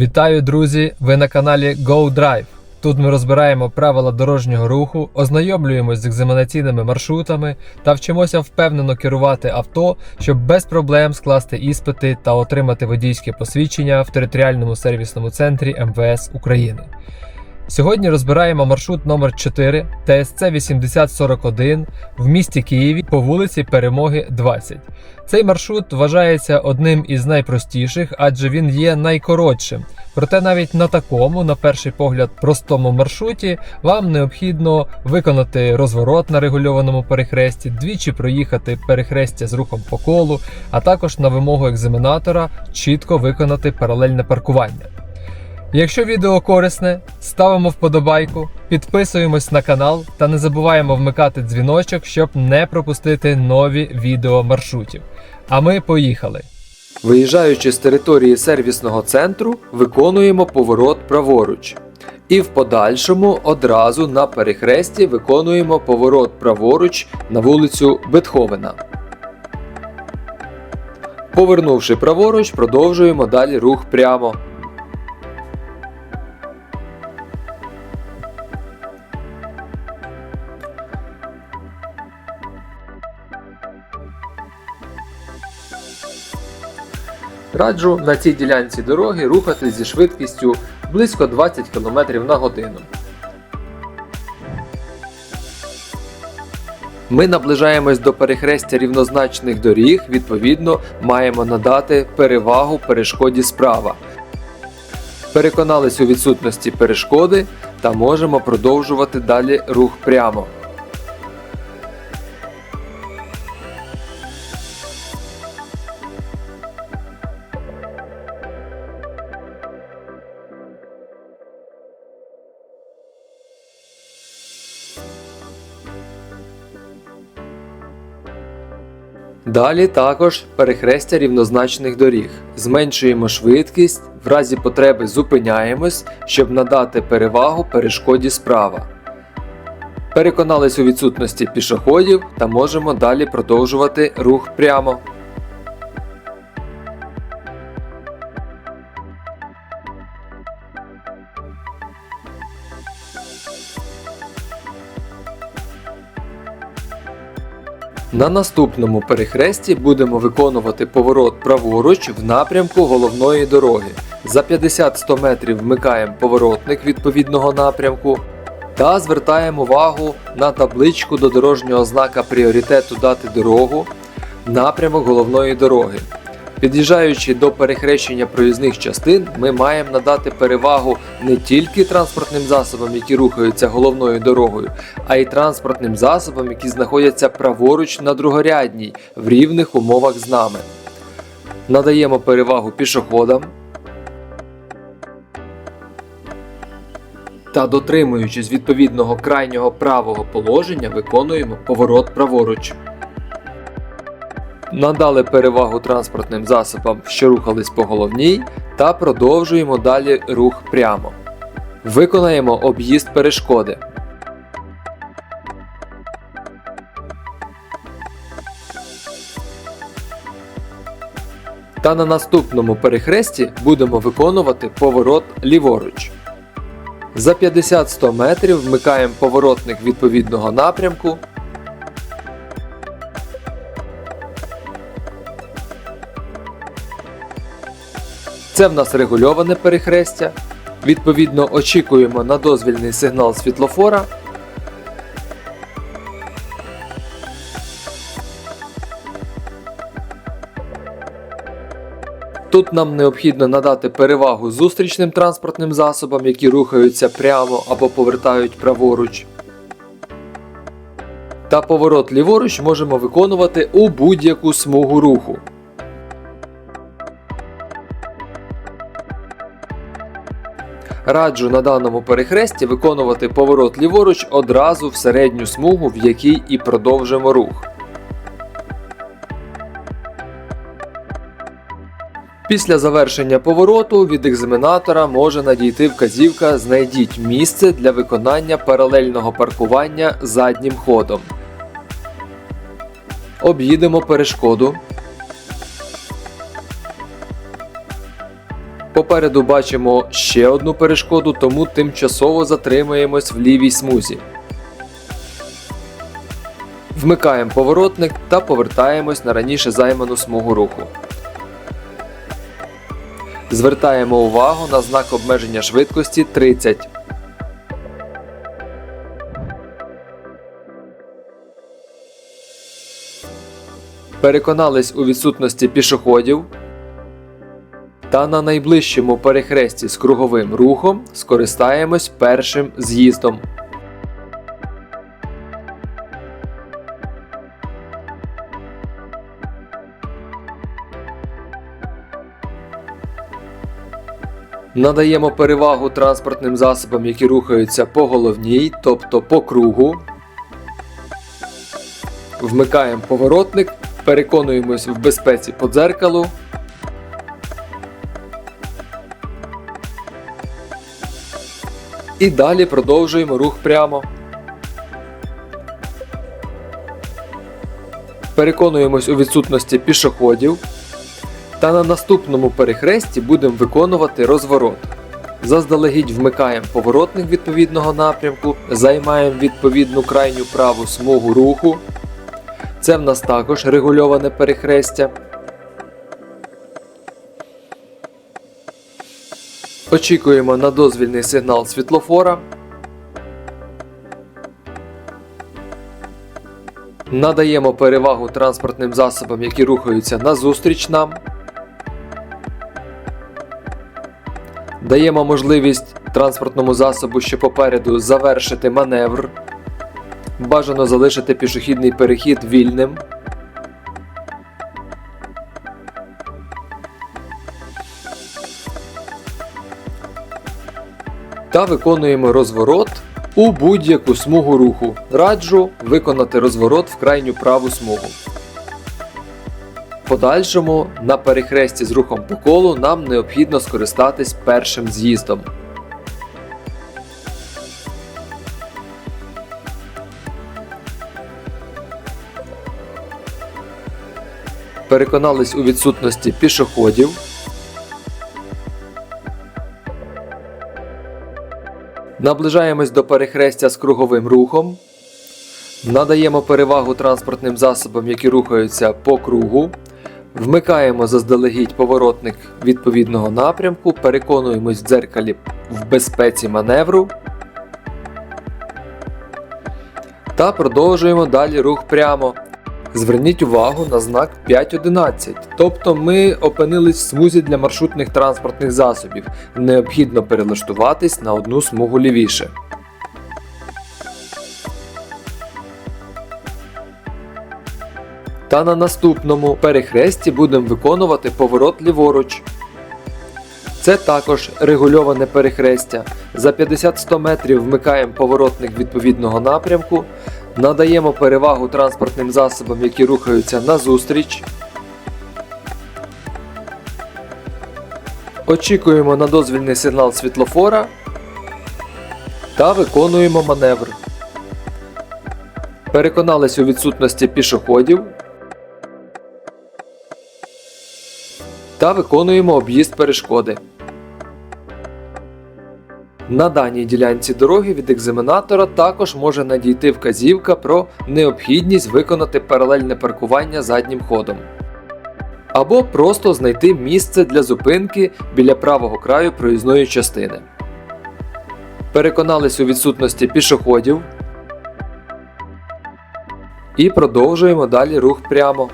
Вітаю, друзі! Ви на каналі GoDrive. Тут ми розбираємо правила дорожнього руху, ознайомлюємось з екзаменаційними маршрутами та вчимося впевнено керувати авто, щоб без проблем скласти іспити та отримати водійське посвідчення в територіальному сервісному центрі МВС України. Сьогодні розбираємо маршрут номер 4 ТСЦ 8041 в місті Києві по вулиці Перемоги 20. Цей маршрут вважається одним із найпростіших, адже він є найкоротшим. Проте навіть на такому, на перший погляд, простому маршруті вам необхідно виконати розворот на регульованому перехресті, двічі проїхати перехрестя з рухом по колу, а також на вимогу екзаменатора чітко виконати паралельне паркування. Якщо відео корисне, ставимо вподобайку, підписуємось на канал та не забуваємо вмикати дзвіночок, щоб не пропустити нові відео маршрутів. А ми поїхали. Виїжджаючи з території сервісного центру, виконуємо поворот праворуч. І в подальшому одразу на перехресті виконуємо поворот праворуч на вулицю Бетховена. Повернувши праворуч, продовжуємо далі рух прямо. Раджу на цій ділянці дороги рухати зі швидкістю близько 20 км на годину. Ми наближаємось до перехрестя рівнозначних доріг, відповідно, маємо надати перевагу перешкоді справа. Переконались у відсутності перешкоди та можемо продовжувати далі рух прямо. Далі також перехрестя рівнозначних доріг. Зменшуємо швидкість, в разі потреби зупиняємось, щоб надати перевагу перешкоді справа. Переконались у відсутності пішоходів та можемо далі продовжувати рух прямо. На наступному перехресті будемо виконувати поворот праворуч в напрямку головної дороги. За 50-100 метрів вмикаємо поворотник відповідного напрямку та звертаємо увагу на табличку до дорожнього знака пріоритету дати дорогу напрямок головної дороги. Під'їжджаючи до перехрещення проїзних частин, ми маємо надати перевагу не тільки транспортним засобам, які рухаються головною дорогою, а й транспортним засобам, які знаходяться праворуч на другорядній в рівних умовах з нами. Надаємо перевагу пішоходам та, дотримуючись відповідного крайнього правого положення, виконуємо поворот праворуч. Надали перевагу транспортним засобам, що рухались по головній, та продовжуємо далі рух прямо. Виконаємо об'їзд перешкоди. Та на наступному перехресті будемо виконувати поворот ліворуч. За 50-100 метрів вмикаємо поворотник відповідного напрямку Це в нас регульоване перехрестя. Відповідно, очікуємо на дозвільний сигнал світлофора. Тут нам необхідно надати перевагу зустрічним транспортним засобам, які рухаються прямо або повертають праворуч. Та поворот ліворуч можемо виконувати у будь-яку смугу руху. Раджу на даному перехресті виконувати поворот ліворуч одразу в середню смугу, в якій і продовжимо рух. Після завершення повороту від екзаменатора може надійти вказівка Знайдіть місце для виконання паралельного паркування заднім ходом. Об'їдемо перешкоду. Попереду бачимо ще одну перешкоду, тому тимчасово затримаємось в лівій смузі. Вмикаємо поворотник та повертаємось на раніше займану смугу руху. Звертаємо увагу на знак обмеження швидкості 30. Переконались у відсутності пішоходів. Та на найближчому перехресті з круговим рухом скористаємось першим з'їздом. Надаємо перевагу транспортним засобам, які рухаються по головній, тобто по кругу. Вмикаємо поворотник, переконуємось в безпеці по дзеркалу. І далі продовжуємо рух прямо. Переконуємось у відсутності пішоходів. Та на наступному перехресті будемо виконувати розворот. Заздалегідь вмикаємо поворотник відповідного напрямку, займаємо відповідну крайню праву смугу руху. Це в нас також регульоване перехрестя. Очікуємо на дозвільний сигнал світлофора. Надаємо перевагу транспортним засобам, які рухаються назустріч нам. Даємо можливість транспортному засобу, що попереду, завершити маневр. Бажано залишити пішохідний перехід вільним. Та виконуємо розворот у будь-яку смугу руху. Раджу виконати розворот в крайню праву смугу. Подальшому на перехресті з рухом по колу нам необхідно скористатись першим з'їздом. Переконались у відсутності пішоходів. Наближаємось до перехрестя з круговим рухом. Надаємо перевагу транспортним засобам, які рухаються по кругу. Вмикаємо заздалегідь поворотник відповідного напрямку, переконуємось в дзеркалі в безпеці маневру. Та продовжуємо далі рух прямо. Зверніть увагу на знак 5.11, тобто ми опинились в смузі для маршрутних транспортних засобів. Необхідно перелаштуватись на одну смугу лівіше. Та на наступному перехресті будемо виконувати поворот ліворуч. Це також регульоване перехрестя. За 50-100 метрів вмикаємо поворотник відповідного напрямку, надаємо перевагу транспортним засобам, які рухаються назустріч. Очікуємо на дозвільний сигнал світлофора та виконуємо маневр. Переконались у відсутності пішоходів. та виконуємо об'їзд перешкоди. На даній ділянці дороги від екзаменатора також може надійти вказівка про необхідність виконати паралельне паркування заднім ходом. Або просто знайти місце для зупинки біля правого краю проїзної частини. Переконались у відсутності пішоходів. І продовжуємо далі рух прямо.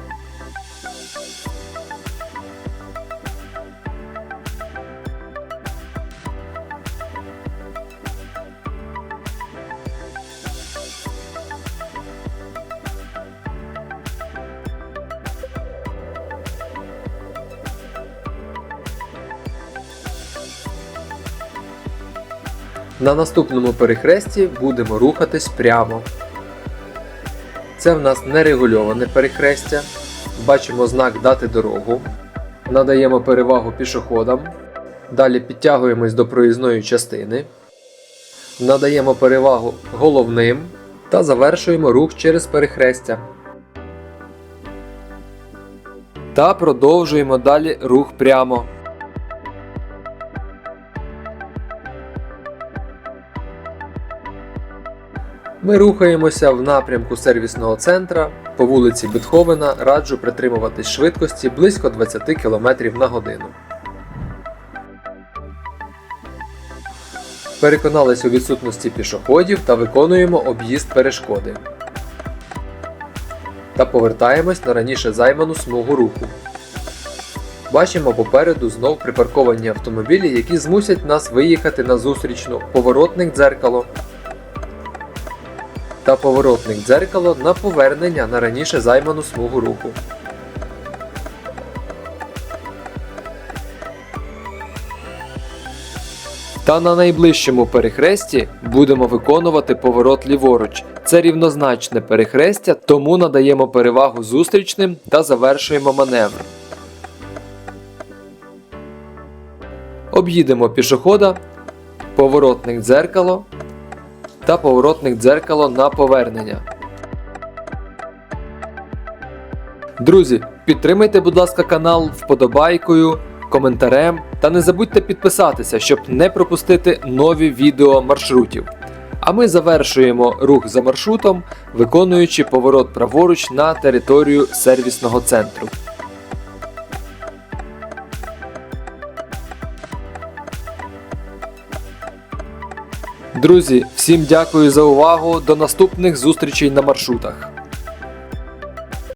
На наступному перехресті будемо рухатись прямо. Це в нас нерегульоване перехрестя. Бачимо знак дати дорогу. Надаємо перевагу пішоходам. Далі підтягуємось до проїзної частини. Надаємо перевагу головним та завершуємо рух через перехрестя. Та продовжуємо далі рух прямо. Ми рухаємося в напрямку сервісного центра. По вулиці Бетховена раджу притримуватись швидкості близько 20 км на годину. Переконались у відсутності пішоходів та виконуємо об'їзд перешкоди. Та повертаємось на раніше займану смугу руху. Бачимо попереду знов припарковані автомобілі, які змусять нас виїхати на зустрічну поворотник дзеркало та поворотник дзеркало на повернення на раніше займану смугу руху. Та на найближчому перехресті будемо виконувати поворот ліворуч. Це рівнозначне перехрестя, тому надаємо перевагу зустрічним та завершуємо маневр. Об'їдемо пішохода, поворотник дзеркало та поворотник дзеркало на повернення. Друзі, підтримайте, будь ласка, канал вподобайкою, коментарем та не забудьте підписатися, щоб не пропустити нові відео маршрутів. А ми завершуємо рух за маршрутом, виконуючи поворот праворуч на територію сервісного центру. Друзі, всім дякую за увагу. До наступних зустрічей на маршрутах.